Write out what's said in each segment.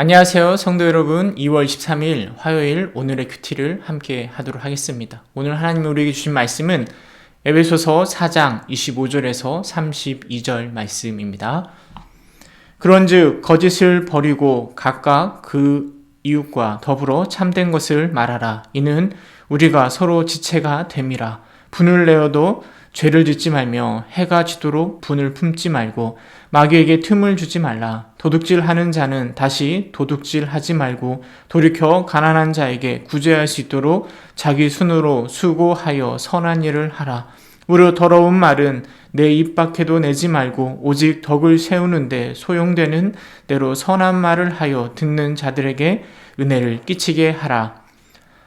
안녕하세요, 성도 여러분. 2월 23일 화요일 오늘의 큐티를 함께 하도록 하겠습니다. 오늘 하나님 우리에게 주신 말씀은 에베소서 4장 25절에서 32절 말씀입니다. 그런즉 거짓을 버리고 각각 그 이웃과 더불어 참된 것을 말하라. 이는 우리가 서로 지체가 됨이라. 분을 내어도 죄를 짓지 말며 해가 지도록 분을 품지 말고 마귀에게 틈을 주지 말라. 도둑질 하는 자는 다시 도둑질 하지 말고 돌이켜 가난한 자에게 구제할 수 있도록 자기 순으로 수고하여 선한 일을 하라. 무려 더러운 말은 내 입 밖에도 내지 말고 오직 덕을 세우는데 소용되는 대로 선한 말을 하여 듣는 자들에게 은혜를 끼치게 하라.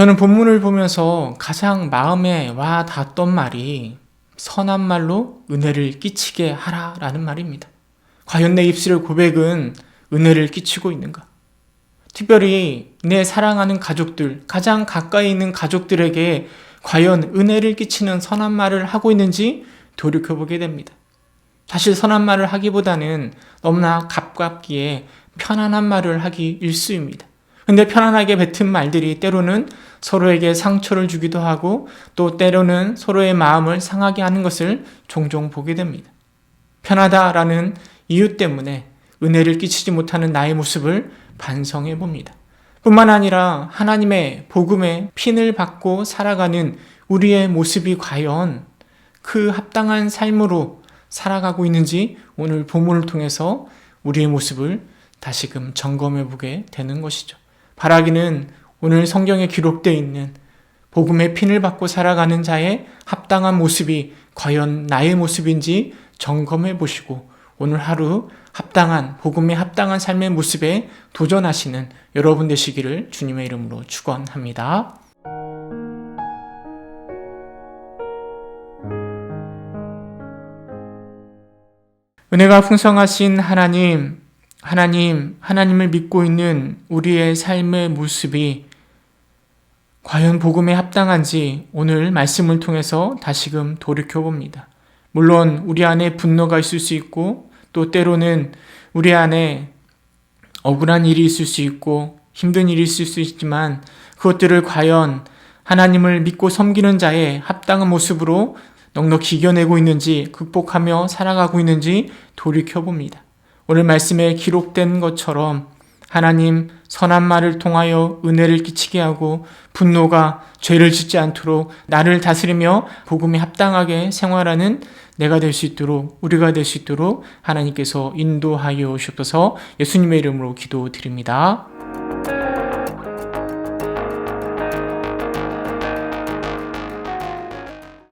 저는 본문을 보면서 가장 마음에 와 닿았던 말이 선한 말로 은혜를 끼치게 하라 라는 말입니다. 과연 내 입술의 고백은 은혜를 끼치고 있는가? 특별히 내 사랑하는 가족들, 가장 가까이 있는 가족들에게 과연 은혜를 끼치는 선한 말을 하고 있는지 돌이켜보게 됩니다. 사실 선한 말을 하기보다는 너무나 가깝기에 편안한 말을 하기 일수입니다. 근데 편안하게 뱉은 말들이 때로는 서로에게 상처를 주기도 하고 또 때로는 서로의 마음을 상하게 하는 것을 종종 보게 됩니다. 편하다라는 이유 때문에 은혜를 끼치지 못하는 나의 모습을 반성해 봅니다. 뿐만 아니라 하나님의 복음의 핀을 받고 살아가는 우리의 모습이 과연 그 합당한 삶으로 살아가고 있는지 오늘 본문을 통해서 우리의 모습을 다시금 점검해 보게 되는 것이죠. 바라기는 오늘 성경에 기록되어 있는 복음의 핀을 받고 살아가는 자의 합당한 모습이 과연 나의 모습인지 점검해 보시고 오늘 하루 합당한 복음의 합당한 삶의 모습에 도전하시는 여러분 되시기를 주님의 이름으로 축원합니다. 은혜가 풍성하신 하나님 하나님, 하나님을 믿고 있는 우리의 삶의 모습이 과연 복음에 합당한지 오늘 말씀을 통해서 다시금 돌이켜 봅니다. 물론 우리 안에 분노가 있을 수 있고 또 때로는 우리 안에 억울한 일이 있을 수 있고 힘든 일이 있을 수 있지만 그것들을 과연 하나님을 믿고 섬기는 자의 합당한 모습으로 넉넉히 이겨내고 있는지 극복하며 살아가고 있는지 돌이켜 봅니다. 오늘 말씀에 기록된 것처럼 하나님 선한 말을 통하여 은혜를 끼치게 하고 분노가 죄를 짓지 않도록 나를 다스리며 복음에 합당하게 생활하는 내가 될 수 있도록 우리가 될 수 있도록 하나님께서 인도하여 오셨어서 예수님의 이름으로 기도드립니다.